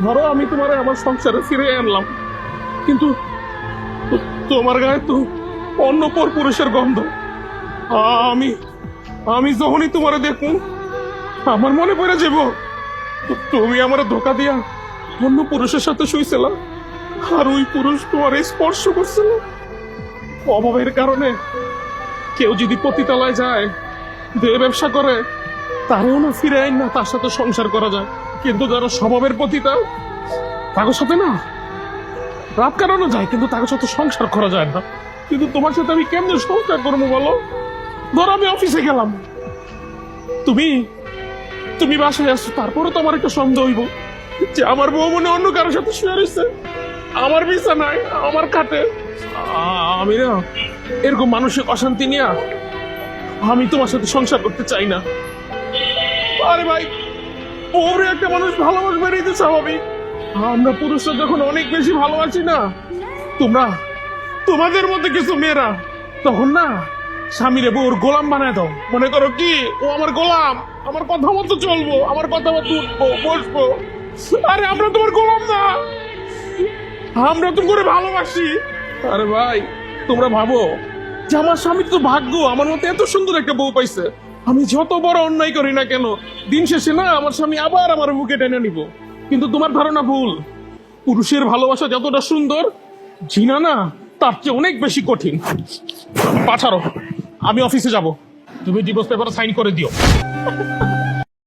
ধরো আমি তোমার আমার সংসারে ফিরে আনলাম। কিন্তু তোমার গায়ে তো অন্য পর পুরুষের গন্ধ। আমি আমি যখনই তোমার দেখব, আমার মনে পড়ে যাব তুমি আমার ধোকা দিয়া অন্য পুরুষের সাথে শুইছিল, আর ওই পুরুষ তোমার স্পর্শ করছিল। অভাবের কারণে কেউ যদি পতিতালায় যায়, দেহ ব্যবসা করে তারেও না ফিরে আইন না, তার সাথে সংসার করা যায়। কিন্তু যারা স্বভাবের পতিতা তাদের সাথে না, রাত কাটানো যায়, কিন্তু তাদের সাথে সংসার করা যায় না। কিন্তু তোমার সাথে আমি কেমনে সংসার করব বলো? ধরো আমি অফিসে গেলাম। তুমি তুমি বাসায় আসছো, তারপরে তো আমার একটা সন্দেহ হইব যে আমার বউ মনে অন্য কারোর সাথে শুয়ে রয়েছে। আমার বিছানায়, আমার খাটে। আমি না, এরকম মানসিক অশান্তি নিয়ে আমি তোমার সাথে সংসার করতে চাই না। আরে ভাই, ওরে একটা মানুষ ভালোবাসবে এটাই তো স্বাভাবিক। আমরা পুরুষরা যখন অনেক বেশি ভালোবাসি না, তোমরা, তোমাদের মধ্যে কিছু মেয়েরা, তখন না, স্বামীরে বউর গোলাম বানায় দাও। মনে করো কি, ও আমার গোলাম, আমার কথা মতো চলবো, আমার কথা মতো উঠবো, বসবো। আরে আমরা তোমার গোলাম না। আমরা তো করে ভালোবাসি। আরে ভাই, তোমরা ভাবো যে আমার স্বামী তো ভাগ্য, আমার মতো এত সুন্দর একটা বউ পাইছে। আমি যত বড় অন্যায় করি না কেন, দিন শেষে না আমার স্বামী আবার আমার বুকে টেনে নিব। কিন্তু তোমার ধারণা ভুল। পুরুষের ভালোবাসা যতটা সুন্দর জিনা না তার চেয়ে অনেক বেশি কঠিন। পাঠারো, আমি অফিসে যাব। তুমি ডিভোর্স পেপারে সাইন করে দিও।